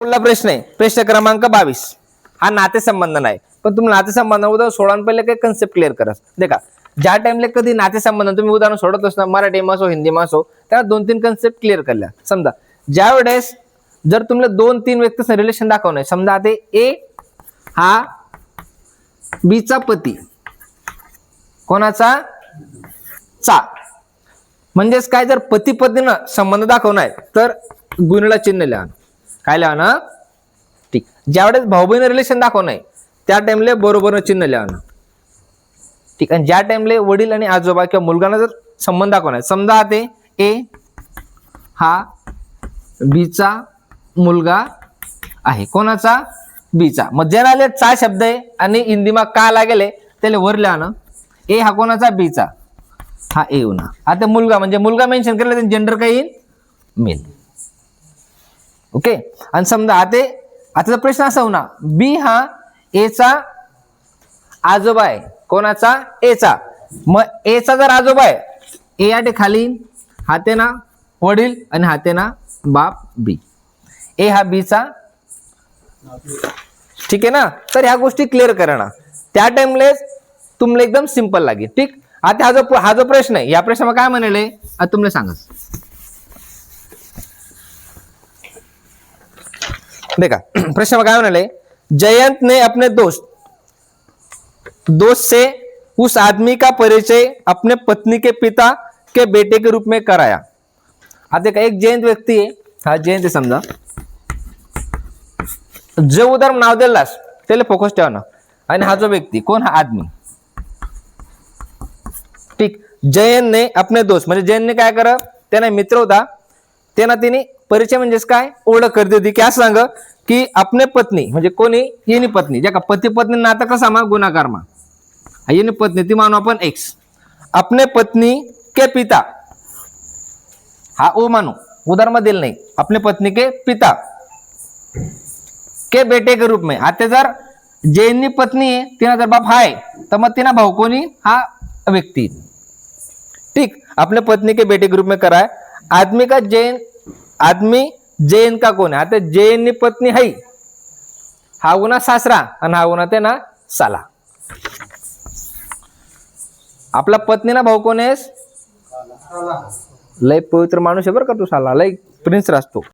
पुढला प्रश्न आहे. प्रश्न क्रमांक बावीस. हा नातेसंबंध नाही. पण तुम्ही नातेसंबंध उदाहरण सोडा पहिले काही कन्सेप्ट क्लिअर करा. देखा ज्या टाइमला कधी नातेसंबंध तुम्ही उदाहरण सोडत असणार मराठी मासो हिंदी मासो त्याला दोन तीन कन्सेप्ट क्लिअर करल्या समजा ज्या वेळेस जर तुम्हाला दोन तीन व्यक्तीचं रिलेशन दाखवणं आहे समजा आता ए हा बीचा पती. कोणाचा? चा. म्हणजेच काय जर पती पत्नीनं संबंध दाखवणार आहे तर गुन्हेला चिन्ह लिहा. काय लिहा ना? ठीक ज्यावेळेस भाऊ बहीण रिलेशन दाखवणं आहे त्या टाइमला बरोबर चिन्ह लिहा ना. ठीक आणि ज्या टाइमला वडील आणि आजोबा किंवा मुलगाना जर संबंध दाखवणार आहे समजा ते ए हा बीचा मुलगा आहे. कोणाचा? बीचा मग ज्याला आले चा शब्द आहे आणि हिंदीमा का लागेल त्याला वर लिहा ना. ए हा कोणाचा? बीचा हा ए ना आता मुलगा म्हणजे मुलगा मेन्शन केला जेंडर काही येईल? Male okay? आणि समजा आता आताचा प्रश्न असा हो ना बी हा एचा आजोबा आहे. कोणाचा? एचा. मग एचा जर आजोबा आहे ए आटे खाली हाते ना वडील आणि हाते ना बाप बी. ए हा बीचा. ठीक आहे ना? तर ह्या गोष्टी क्लिअर करा ना. त्या टाइमला तुम्हाला एकदम सिंपल लागेल. ठीक? आता हा जो हा जो प्रश्न आहे या प्रश्नामध्ये काय म्हणाले? तुम्हाला सांगा. देखा प्रश्न में क्या होने जयंत ने अपने दोस्त दोस्त से उस आदमी का परिचय अपने पत्नी के पिता के बेटे के रूप में कराया। आप देखा एक जयंत व्यक्ती आहे हा जयंत आहे समजा जो उधर नाव दिलास त्याला फोकस ठेवा ना। आणि हा जो व्यक्ती कोण हा आदमी? ठीक जयंत आपले अपने दोस्त म्हणजे जयंतने काय करा त्याने मित्र होता त्यांना तिने परिचय म्हणजेच काय? ओळख कर होती की असं सांग की आपने पत्नी म्हणजे कोणी? येणी पत्नी. ज्या का पती पत्नी नातं कसा मा गुणाकार मा येणी पत्नी ती मानू आपण एक्स अपने पत्नी के पिता. हा ओ मानू. उदाहरण दिलं नाही. आपने पत्नी के पिता. के बेटे के रूप में. आता जर जैनी पत्नी आहे तिना जर बाप हाय तर मग तिना भाऊ कोणी? हा व्यक्ती. ठीक. अपने पत्नी के बेटे के रूप में कराय. आदमी का जैन आदमी जैन का कोण आहे? आता जैननी पत्नी हाई. हा गुन्हा सासरा आणि हा गुन्हा ते ना साला. आपला पत्नी ना भाऊ कोण आहेस? लय पवित्र माणूस आहे बरं का तू साला. लय प्रिन्स असतो